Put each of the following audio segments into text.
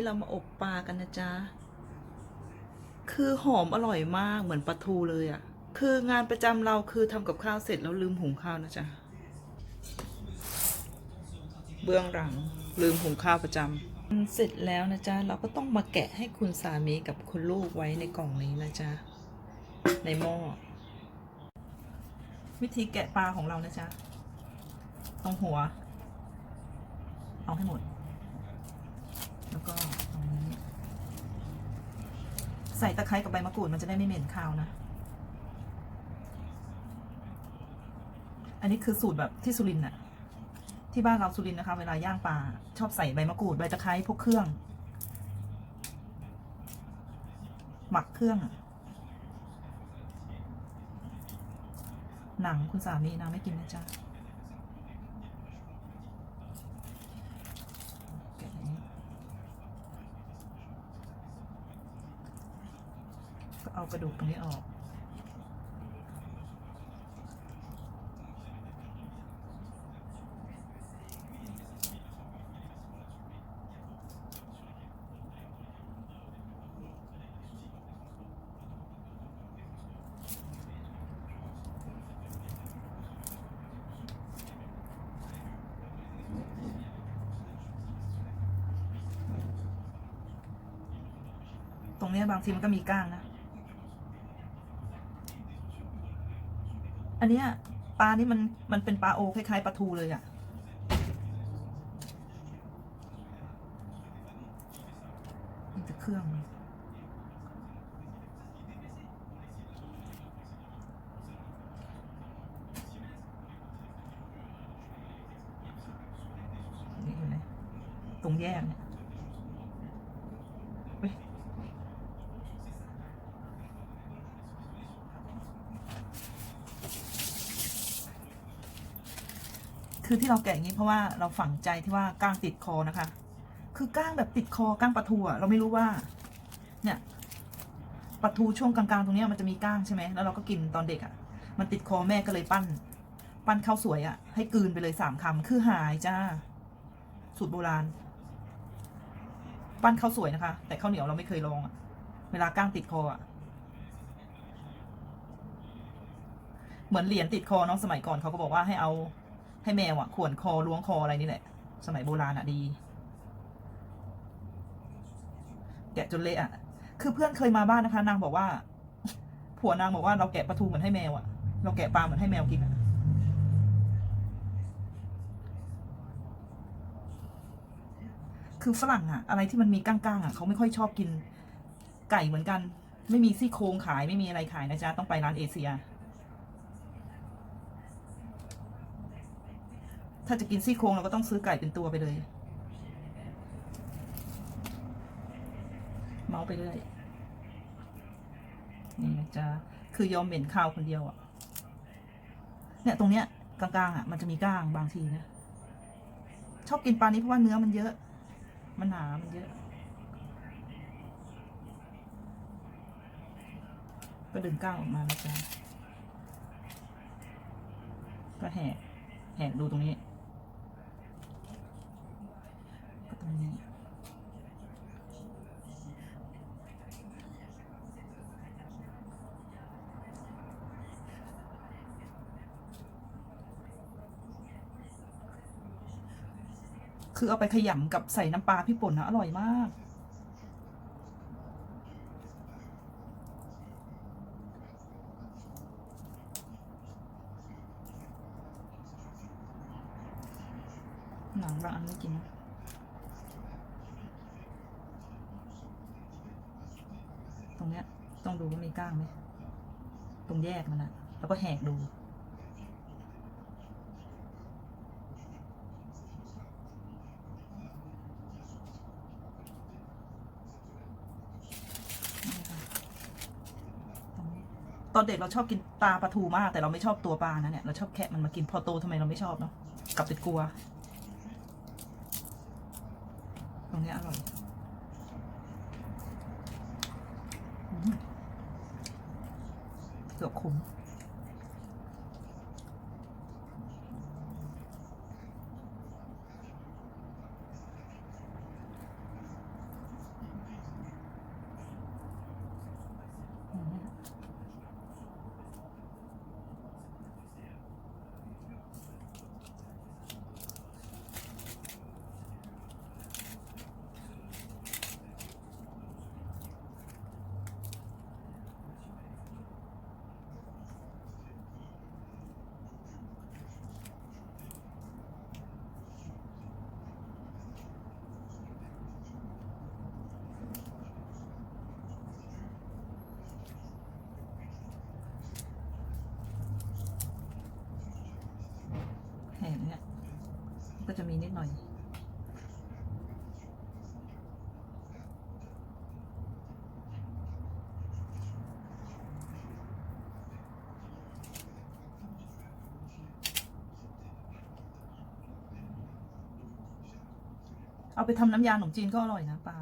ที่เรามาอบปลากันนะจ๊ะ คือหอมอร่อยมากเหมือนปลาทูเลยอะ่ะ คืองานประจำเราคือทำกับข้าวเสร็จแล้วลืมหุงข้าวนะจ๊ะ เบื้องหลังลืมหุงข้าวประจำเสร็จแล้วนะจ๊ะ เราก็ต้องมาแกะให้คุณสามีกับคุณลูกไว้ในกล่องนี้นะจ๊ะ ในหม้อ วิธีแกะปลาของเรานะจ๊ะ ตรงหัว เอาให้หมด แล้วก็ตรงนี้ ใส่ตะไคร้กับใบมะกรูดมันจะได้ไม่เหม็นคาวนะ อันนี้คือสูตรแบบที่สุรินทร์น่ะที่บ้านเราสุรินทร์นะคะ เวลาย่างปลาชอบใส่ใบมะกรูดใบตะไคร้พวกเครื่อง หมักเครื่อง หนังคุณสามีนะไม่กินนะจ๊ะอย่างนี้ก็ เอากระดูกตรงนี้ออก ตรงเนี้ยบางทีมันก็มีก้างนะ อันเนี้ยปลานี่มันมันเป็นปลาโอคล้ายๆปลาทูเลยอะ่ะมันจะเครื่องตรงแยกเนี่ยเฮ้ย คือที่เราแกะอย่างนี้เพราะว่าเราฝังใจที่ว่าก้างติดคอนะคะ คือก้างแบบติดคอก้างปลาทูอะเราไม่รู้ว่า เนี่ยปลาทูช่วงกลางๆตรงนี้มันจะมีก้างใช่ไหมแล้วเราก็กินตอนเด็กอะมันติดคอแม่ก็เลยปั้น ปั้นข้าวสวยอะให้กืนไปเลยสามคำคือหายจ้า สูตรโบราณ ปั้นข้าวสวยนะคะ แต่ข้าวเหนียวเราไม่เคยลองอะเวลาก้างติดคออะเหมือนเหรียญติดคอเน้องสมัยก่อนเขาก็บอกว่าให้เอา ให้แมวอะข่วนคอล้วงคออะไรนี่แหละ สมัยโบราณอะดี แกะจนเละอะคือเพื่อนเคยมาบ้านนะคะ นางบอกว่า ผัวนางบอกว่าเราแกะปลาทูเหมือนให้แมวอะเราแกะปลาเหมือนให้แมวกินอะคือฝรั่งอะอะไรที่มันมีก้างๆอะเขาไม่ค่อยชอบกิน ไก่เหมือนกัน ไม่มีซี่โครงขายไม่มีอะไรขายนะจ๊ะต้องไปร้านเอเชีย ถ้าจะกินซี่โครงเราก็ต้องซื้อไก่เป็นตัวไปเลย เมาไปเรื่อยนี่นะจ๊ะคือยอมเหม็นข้าวคนเดียวอะ่ะ เนี่ยตรงเนี้ยกลางๆอะมันจะมีก้างบางทีนะชอบกินปลานี้เพราะว่าเนื้อมันเยอะ มันหนา มันเยอะ ก็ดึงก้างออกมานะจ๊ะก็แหกแหกดูตรงนี้ ก็ตรงนี้ คือเอาไปขยำกับใส่น้ำปลาพี่ป่นนะอร่อยมาก หนังบางอันไม่กินนะ ตรงเนี้ย ต้อง ดูว่ามีก้างไหมตรงแยกมันอะแล้วก็แหกดู ตอนเด็กเราชอบกินปลาปลาทูมาก แต่เราไม่ชอบตัวปลานะเนี่ย เราชอบแคะมันมากินพอโตทำไมเราไม่ชอบเนาะกลับไปกลัว ตรงเนี้ยอร่อยอืม เก็จะมีนิดหน่อย เอาไปทำน้ำยาขนมจีนก็อร่อยนะป้า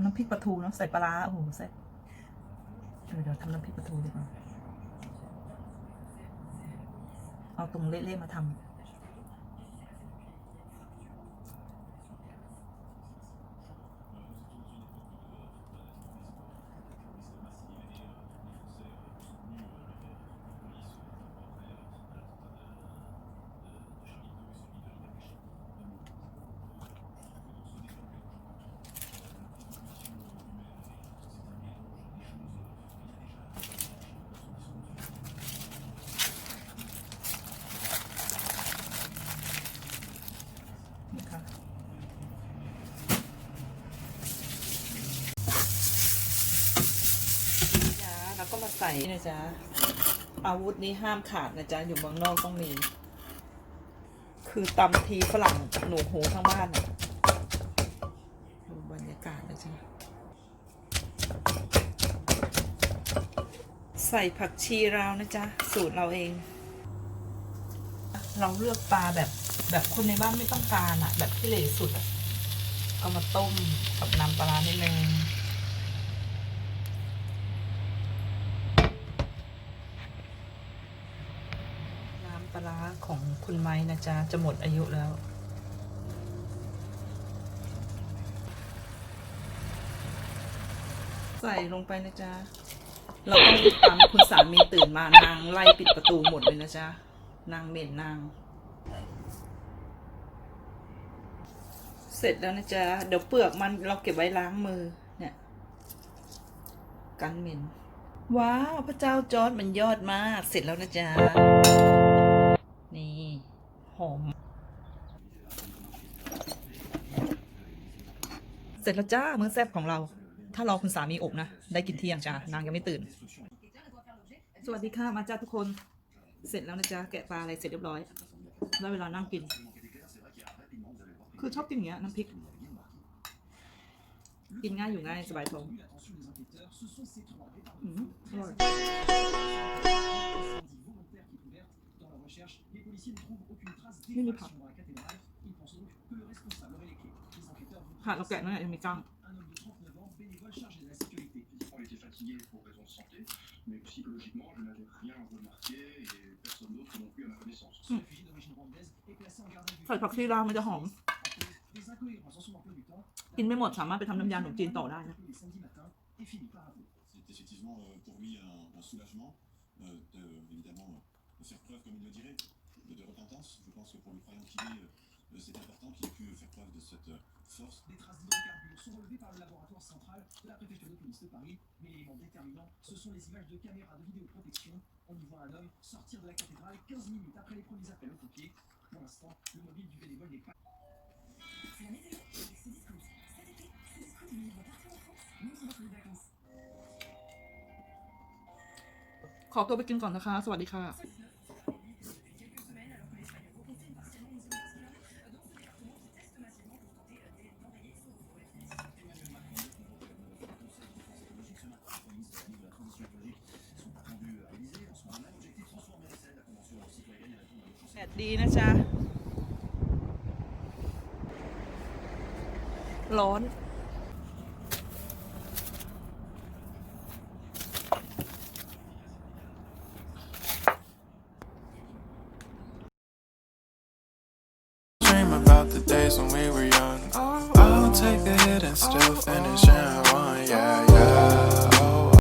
ำน้ำพริกปลาทูเนาะใส่ปลาโอ้โหแซ่บเออเดี๋ยวทำน้ำพริกปลาทูดีกว่าเอาตรงเละๆมาทำนี่ค่ะจ้าแล้วก็มาใส่นี่นะจ๊ะ อาวุธนี้ห้ามขาดนะจ๊ะ อยู่เมืองนอกต้องมี คือตำทีฝรั่งหนูหูทั้งบ้านดูบรรยากาศนะจ๊ะ ใส่ผักชีเรานะจ๊ะ สูตรเราเอง เราเลือกปลาแบบแบบคนในบ้านไม่ต้องการอะแบบที่เหลสุดอะเอามาต้มกับน้ำปลาร้านิดนึงน้ำปลาร้า ของคุณไม้นะจ๊ะ จะหมดอายุแล้วใส่ลงไปนะจ๊ะ เราต้องรีบตามคุณสามีตื่นมานางไล่ปิดประตูหมดเลยนะจ๊ะ นางเหม็นนาง เสร็จแล้วนะจ๊ะ เดี๋ยวเปลือกมันเราเก็บไว้ล้างมือเนี่ย กันเหม็น ว้าว พระเจ้าจอร์ดมันยอดมาก เสร็จแล้วนะจ๊ะ หอม เสร็จแล้วจ้ามื้อแซ่บของเรา ถ้ารอคุณสามีอบนะ ได้กินเที่ยงจ้านางยังไม่ตื่น สวัสดีค่ะมาจ้าทุกคน เสร็จแล้วนะจ๊ะแกะปลาอะไรเสร็จเรียบร้อย ได้เวลานั่งกิน คือชอบกินอย่างเงี้ยน้ำพริก กินง่ายอยู่ง่ายสบายท้องอืมอร่อย ไม่มีผักผักเราแกะนั่นแหละยังมีกล้าง On était fatigué pour raison de santé, mais psychologiquement, je n'avais rien remarqué et personne d'autre non plus à ma connaissance. Ce réfugié d'origine rwandaise est placé en garde à vue. ใส่ผักชีลาวมันจะหอม Des incohérences en son emploi du temps, กินไม่หมดสามารถไปทำน้ำยาขนมจีนต่อได้นะ les samedis matins et finit par avouer. C'est effectivement euh, pour lui un, un soulagement, euh, de, évidemment, euh, de faire preuve, comme il le dirait, de, de repentance. Je pense que pour le croyant qu'il est, euh, c'est important qu'il ait pu faire preuve de cette euh, force. Des traces d'hydrocarbures sont relevées par le laboratoire central de la préfecture de police de Paris, mais l'élément déterminant, ce sont les images de caméras de vidéoprotection. On y voit un homme sortir de la cathédrale 15 minutes après les premiers appels aux pompiers. Pour l'instant, le mobile du bénévole n'est pas ขอตัวไปกินก่อนนะคะ สวัสดีค่ะ ดีนะจ๊ะ ร้อน